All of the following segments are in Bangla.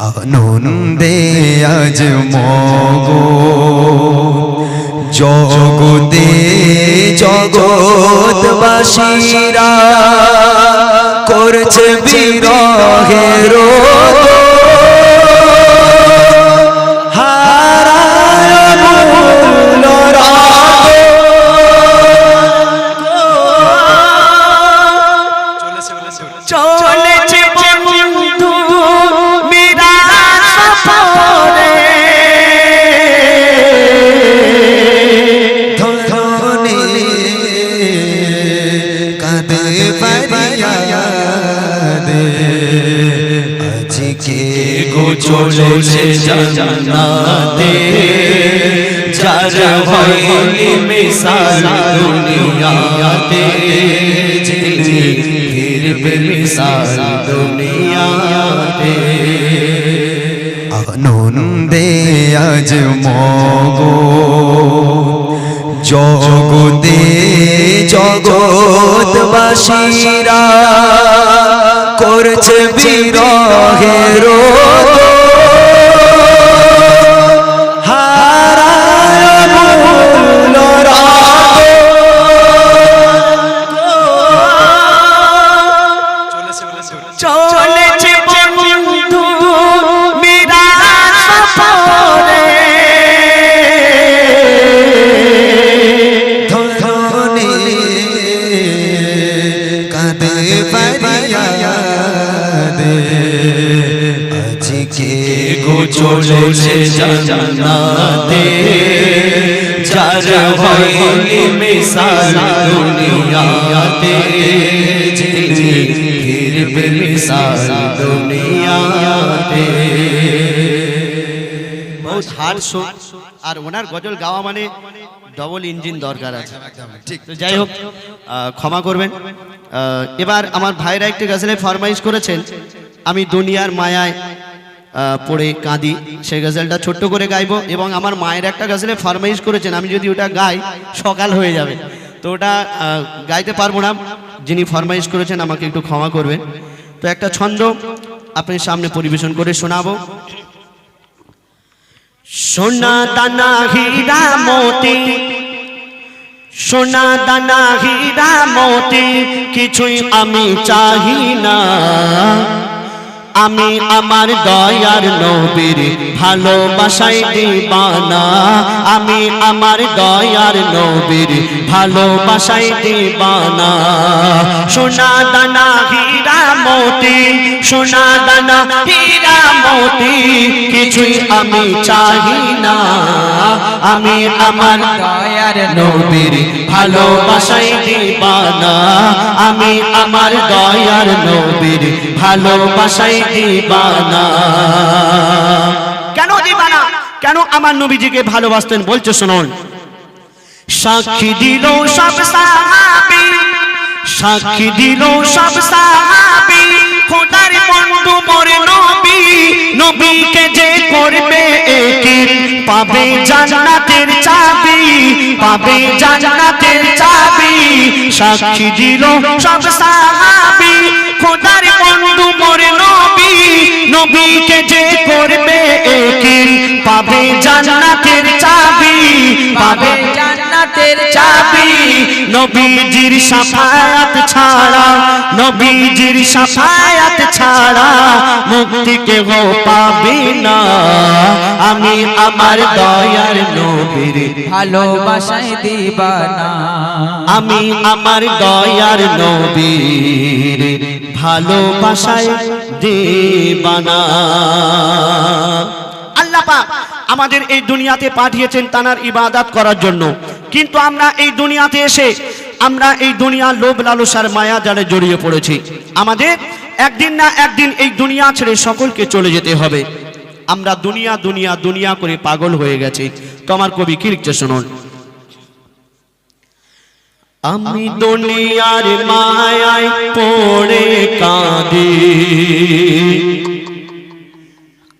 আনন্দে আজ মগো। জগতে জগৎবাসীরা করছে বিরহের হারায় আজকে গো চলেছে জান্নাতে। যার হইলি মিসাল দুনিয়াতে। ফিরবে মিসাল দুনিয়াতে। আনন্দে আজ মগ। জগতে জগৎবাসীরা করছে বিরহের হারায় চলেছে জান্নাতে। যার হইলি মিসাল দুনিয়াতে। ফিরবে মিসাল দুনিয়াতে। শো আর ওনার গজল গাওয়া মানে ডবল ইঞ্জিন দরকার আছে। ঠিক। তো যাই হোক ক্ষমা করবেন। এবার আমার ভাইরা একটি গজলে ফরমাইশ করেছেন। আমি দুনিয়ার মায়ায় পড়ে, কাঁদি। সেই গজলটা ছোট্ট করে গাইবো এবং আমার মায়ের একটা গজলে ফরমাইশ করেছেন, আমি যদি ওটা গাই, সকাল হয়ে যাবে। তো ওটা গাইতে পারব না। যিনি ফরমাইশ করেছেন আমাকে একটু ক্ষমা করবেন। তো একটা ছন্দ আপনি সামনে পরিবেশন করে শোনাবো। সোনা দানা হীরা মোতি, সোনা দানা হীরা মোতি, কিছুই আমি চাহি না। আমি আমার দয়ার নবীর ভালোবাসাই দিবানা। আমি আমার দয়ার নবীর ভালোবাসাই দিবানা। সোনা দানা হীরা মোতি সোনা দানা হীরা মোতি কিছুই আমি চাহি না। আমি আমার দয়ার নবীর ভালোবাসাই দিবানা। আমি আমার দয়ার নবীর ভালোবাসাই দিবানা কেন দিবানা কেন আমার নবীজিকে ভালোবাসতেন? বলছে শুনুন। সাক্ষী দিল সব সাহাবী। সাক্ষী দিল সব সাহাবী। খোদার বন্ধু মোর নবী। নবীকে যে করবে একির পাবে জান্নাতের চাবি। পাবে জান্নাতের চাবি। সাক্ষী দিল সব সাহাবী। নবীকে যে করবে একির পাবে জান্নাতের চাবি পাবে জান্নাতের চাবি। নবীজির সাফায়াত ছাড়া নবীজির সাফায়াত ছাড়া মুক্তি কেহ পাবে না। আমি আমার দয়ার নবীর ভালোবাসায় দিবানা। আমি আমার দয়ার নবীর ভালোবাসায় দেবানা। আল্লাহ আমাদের এই দুনিয়াতে পাঠিয়েছেন তানার ইবাদত করার জন্য। কিন্তু আমরা এই দুনিয়াতে এসে, আমরা এই দুনিয়া লোভ লালসার মায়া জালে জড়িয়ে পড়েছি। আমাদের একদিন না একদিন এই দুনিয়া ছেড়ে সকলকে চলে যেতে হবে। আমরা দুনিয়া দুনিয়া দুনিয়া করে পাগল হয়ে গেছি। তোমার কবি কি লিখছে শুনুন। আমি দুনিয়ার মায়ায় পড়ে কাঁদি।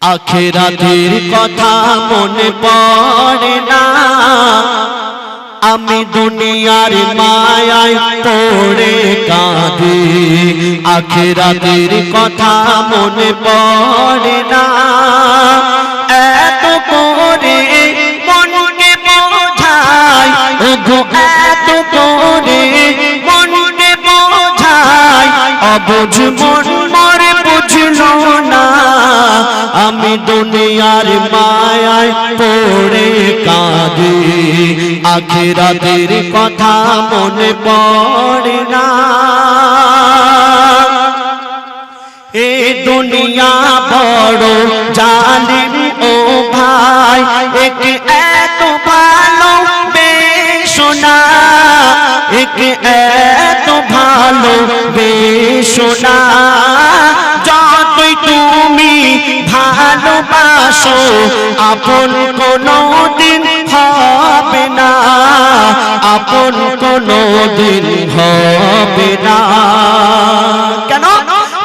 আখেরাতের কথা মনে পড়ে না। আমি দুনিয়ার মায়ায় পড়ে কাঁদি। আখেরাধের কথা মনে পড়ে না। এত করে মনকে বোঝায় অবুঝ মন মরে বুঝল না। আমি দুনিয়ার মায়ায় পড়ে কাঁদি। আখেরাদের কথা মনে পড়ে না। এ দুনিয়া বড় জালিম ও ভাই, এক এক একে এত ভালো বেশোনা যতই তুমি ভালোবাসো আপন কোনো দিন হবে না আপন কোনো দিন হবে না কেন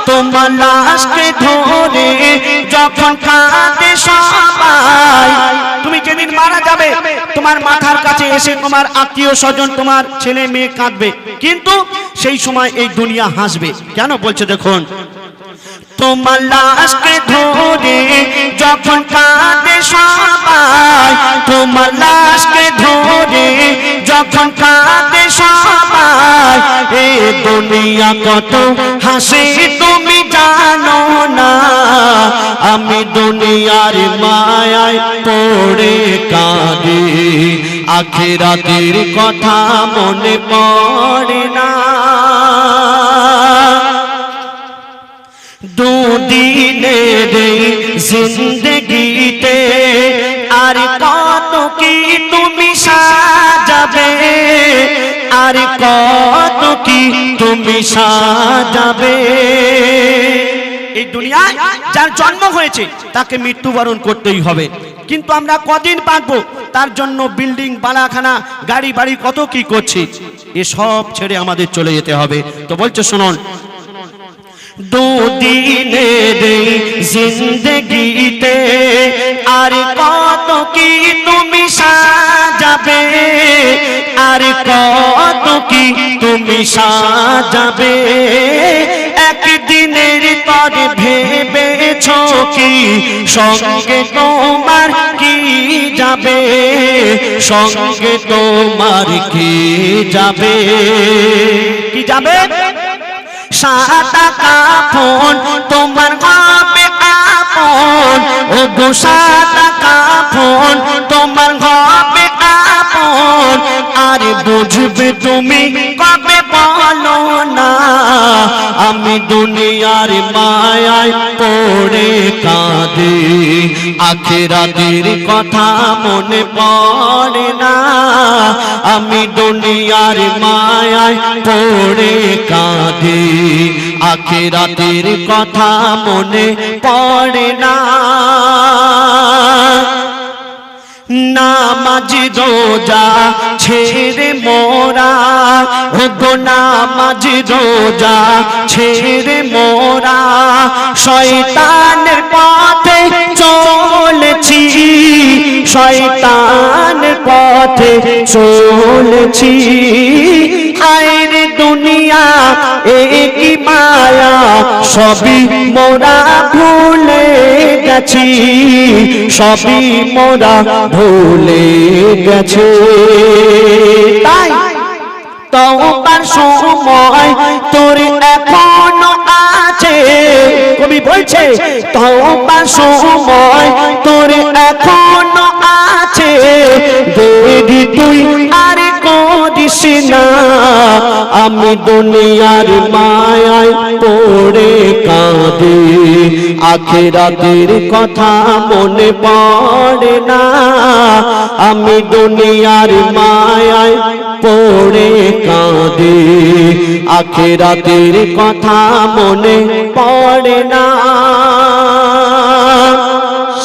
তোমার লাশকে ধরে যখন কাঁদে সবাই তুমি যেদিন মারা যাবে তোমার মাথার কাছে এসে তোমার আত্মীয় স্বজন, তোমার ছেলে মেয়ে কাঁদবে। কিন্তু সেই সময় এই দুনিয়া হাসবে। কেন বলছে দেখুন? তোমার লাশকে ধরে যখন কাঁদে সবাই, তোমার লাশকে ধরে যখন কাঁদে সবাই, এ দুনিয়া কত হাসি তুমি জানো না। আমি দুনিয়ার মায়ায় পড়ে কাঁদি। আখেরাতের কথা মনে পড়ে না। দুদিনের জিন্দগিতে আর কত কি তুমি সাজাবে? আর কত কি তুমি সাজাবে? এই দুনিয়ায় যার জন্ম হয়েছে, তাকে মৃত্যুবরণ করতেই হবে। কিন্তু আমরা কদিন বাঁচবো? তার জন্য বিল্ডিং, বালাখানা, গাড়ি, বাড়ি, কত কি করছি? এসব ছেড়ে আমাদের চলে যেতে হবে। তো বলছে, শুনুন। দুদিনের জিন্দগিতে আর কত কি তুমি সাজাবে? আর কত কি তুমি সাজাবে? একদিনের পর ভেবেছ কি? সঙ্গে তোমার কি যাবে? সঙ্গে তোমার কি যাবে? কি যাবে? সাদা কাফন, তোমার হবে আপন ও গো সাদা কাফন, তোমার হবে আপন আর বুঝবে তুমি কবে আমি দুনিয়ার মায়ায় পড়ে কাঁদি। আখেরাতের কথা মনে পড়ে না। আমি দুনিয়ার মায়ায় পড়ে কাঁদি। আখেরাতের কথা মনে পড়ে না। নামাজ রোজা ছেড়ে মোরা। ও গো, নামাজ রোজা ছেড়ে মোরা। শয়তানের পথে চলেছি, শয়তানের পথে চলেছি। আইর দুনিয়া একই মায়া সবই মোরা ভুলে গেছি, সবই মোরা ভুলে গেছে। তাই তওবার সময় তোর এখনও আছে, কবি বলছে তওবার সময় তোর এখনও আছে দেরি তুই আর করিস না। আমি দুনিয়ার মায়ায় পড়ে কাঁদি। আখেরাতের কথা মনে পড়ে না। আমি দুনিয়ার মায়ায় পড়ে কাঁদি। আখেরাতের কথা মনে পড়ে না।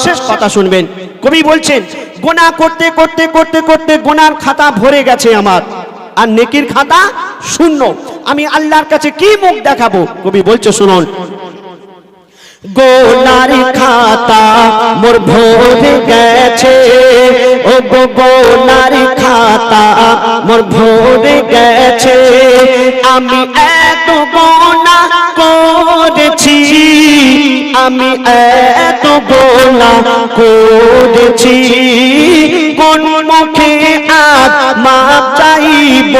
শেষ কথা শুনবেন। কবি বলছেন গোনা করতে করতে করতে করতে গোনার খাতা ভরে গেছে আমার। আর নেকির খাতা শূন্য। আমি আল্লাহর কাছে কি মুখ দেখাবো? কবি বলছে, শুনুন। গোনার খাতা মোর ভরে গেছে। ও গো, গোনার খাতা মোর ভরে গেছে। আমি এত গোনা করেছি। আমি এত গোনা করেছি, কোন মুখে আজ মাপ চাইব?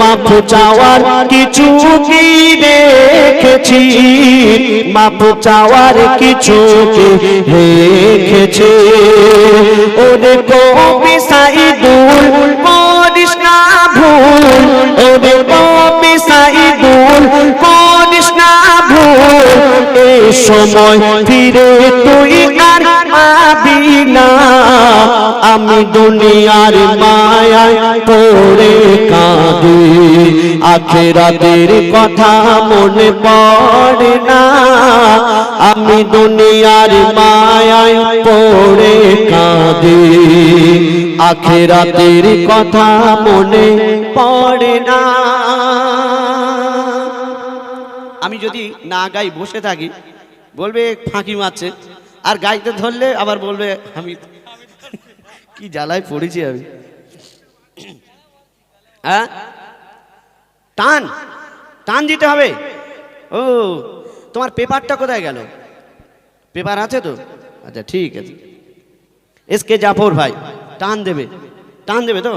মাপ চাওয়ার কিছু কি রেখেছি? মাপ চাওয়ার কিছু কি রেখেছি? ওরে কবি সাইদুল, করিস না ভুল, ওরে সময় ফিরে তুই আর পাবি না আমি দুনিয়ার মায়ায় পড়ে কাঁদি। আখেরাতের কথা মনে পড়ে না। আমি দুনিয়ার মায়ায় পড়ে কাঁদি। আখেরাতের কথা মনে পড়ে না। আমি যদি না গাই, বসে থাকি, বলবে ফাঁকি মারছে। আর গাইতে ধরলে আবার বলবে, আমি কি জ্বালায় পড়েছি আমি? হ্যাঁ? টান টান দিতে হবে। ও, তোমার পেপারটা কোথায় গেল? পেপার আছে তো? আচ্ছা ঠিক আছে। এসকে জাফর ভাই, টান দেবে টান দেবে তো?